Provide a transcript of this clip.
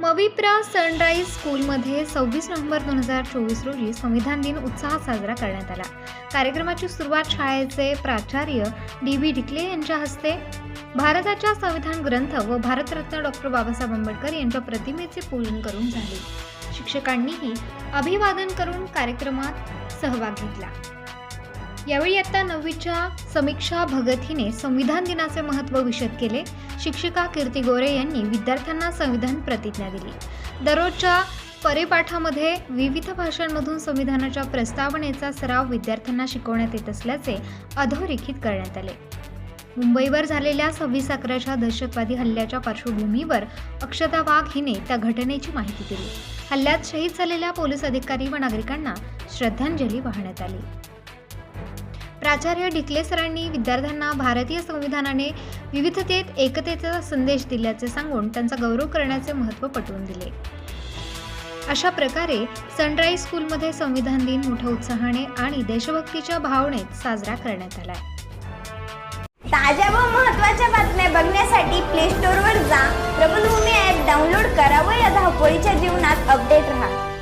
मविप्रा sunrise स्कूलमध्ये सव्वीस November दोन हजार चोवीस रोजी संविधान दिन उत्साहात साजरा करण्यात आला. कार्यक्रमाची सुरुवात शाळेचे प्राचार्य डी बी डिकले यांच्या हस्ते. भारताच्या संविधान ग्रंथ व भारतरत्न डॉक्टर बाबासाहेब आंबेडकर यांच्या प्रतिमेचे पूजन करून झाले. शिक्षकांनीही अभिवादन करून कार्यक्रमात सहभाग घेतला. यावेळी इयत्ता नववीच्या समीक्षा भगत हिने संविधान दिनाचे महत्त्व विशद केले. शिक्षिका कीर्ती गोरे यांनी विद्यार्थ्यांना संविधान प्रतिज्ञा दिली. दररोजच्या परिपाठामध्ये विविध भाषांमधून संविधानाच्या प्रस्तावनेचा सराव विद्यार्थ्यांना शिकवण्यात येत असल्याचे अधोरेखित करण्यात आले. मुंबईवर झालेल्या सव्वीस अकराच्या दहशतवादी हल्ल्याच्या पार्श्वभूमीवर अक्षता वाघ हिने त्या घटनेची माहिती दिली. हल्ल्यात शहीद झालेल्या पोलीस अधिकारी व नागरिकांना श्रद्धांजली वाहण्यात आली. प्राचार्य डिकले सरांनी विद्यार्थ्यांना भारतीय संविधानाने विविधतेत एकतेचा संदेश दिल्याचे सांगून त्यांचा गौरव करण्याचे महत्त्व पटवून दिले. अशा प्रकारे सनराईज स्कूलमध्ये संविधान दिन मोठ्या उत्साहाने आणि देशभक्तीच्या भावनेत साजरा करण्यात आला ताज्या व महत्त्वाच्या बातम्या बघण्यासाठी प्ले स्टोअरवर जा. प्रबलभूमी ॲप डाउनलोड करा व या धावपळीच्या जीवनात अपडेट राहा.